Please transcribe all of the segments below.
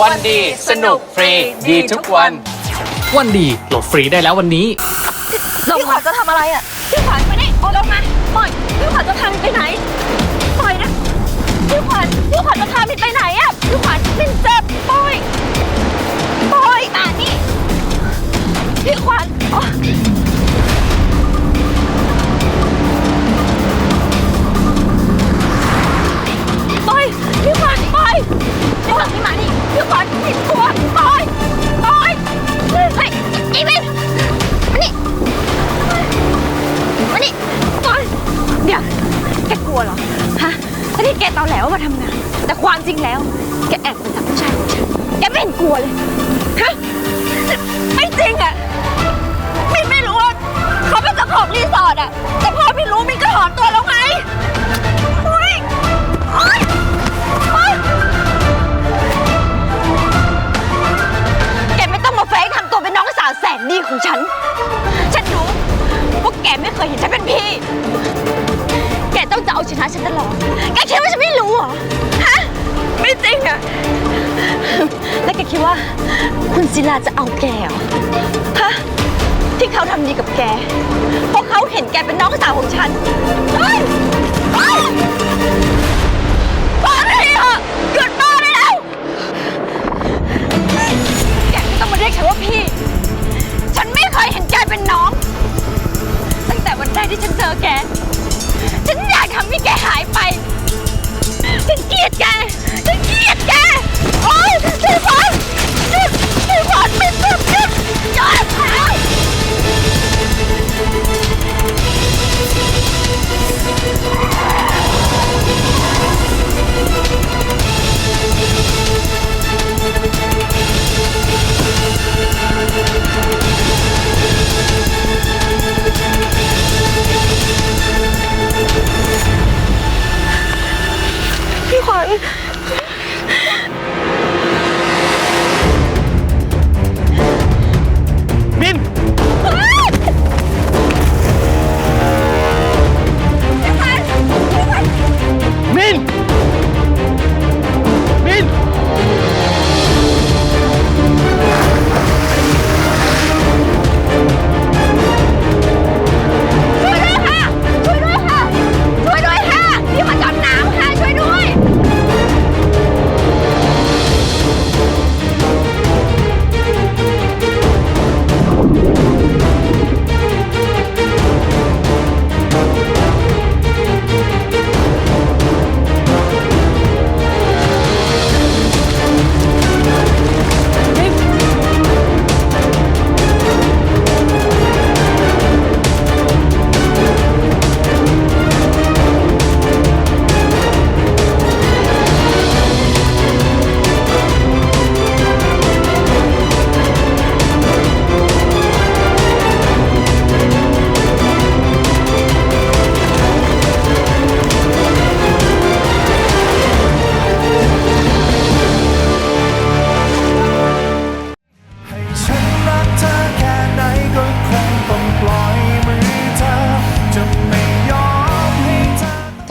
วันดีสนุกฟรีดีทุกวัน วันดีโหลดฟรีได้แล้ววันนี้ ลงมาจะทำอะไรอะ พี่ขวัญมานี่โอ้ลงมาปล่อยพี่ขวัญจะทำไปไหนปล่อยนะพี่ขวัญพี่ขวัญจะทำไปไหนอะพี่ขวัญมินเจ็บ พี่มานี่พี่ขวัญพี่กลัวปล่อยปล่อยเฮ้ยอีวินมานี่มานี่ก่อนเดี๋ยวแกกลัวเหรอฮะแล้วนี่แกตอนแหลวมาทำงาน แต่ความจริงแล้ว แกแอบไปจับผู้ชายของฉันแกไม่เห็นกลัวเลยฮะไม่จริงอะมินไม่รู้ว่าเขาเป็นเจ้าของรีสอร์ทอะแต่พอมินรู้มินก็ถอนตัวแล้วไง นฉันเป็นพี่ แกต้องจะเอาชนะฉันตลอด แกคิดว่าฉันไม่รู้เหรอ ฮะ ไม่จริงอะแล้วแกคิดว่า คุณศิลาจะเอาแกเหรอ ฮะ ที่เขาทำดีกับแก เพราะเขาเห็นแกเป็นน้องสาวของฉัน แก ฉันอยากทำให้แกหายไป ฉันเกลียดแก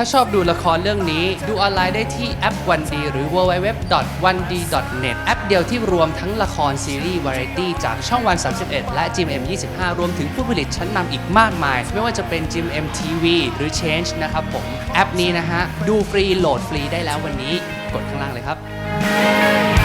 ถ้าชอบดูละครเรื่องนี้ ดูออนไลน์ได้ที่แอปวันดีหรือ www.1d.net แอปเดียวที่รวมทั้งละครซีรีส์วาไรตี้จากช่องวัน 31 และ GMM 25 รวมถึงผู้ผลิตชั้นนำอีกมากมาย ไม่ว่าจะเป็น GMM TV หรือ Change นะครับผม แอปนี้นะฮะ ดูฟรีโหลดฟรีได้แล้ววันนี้ กดข้างล่างเลยครับ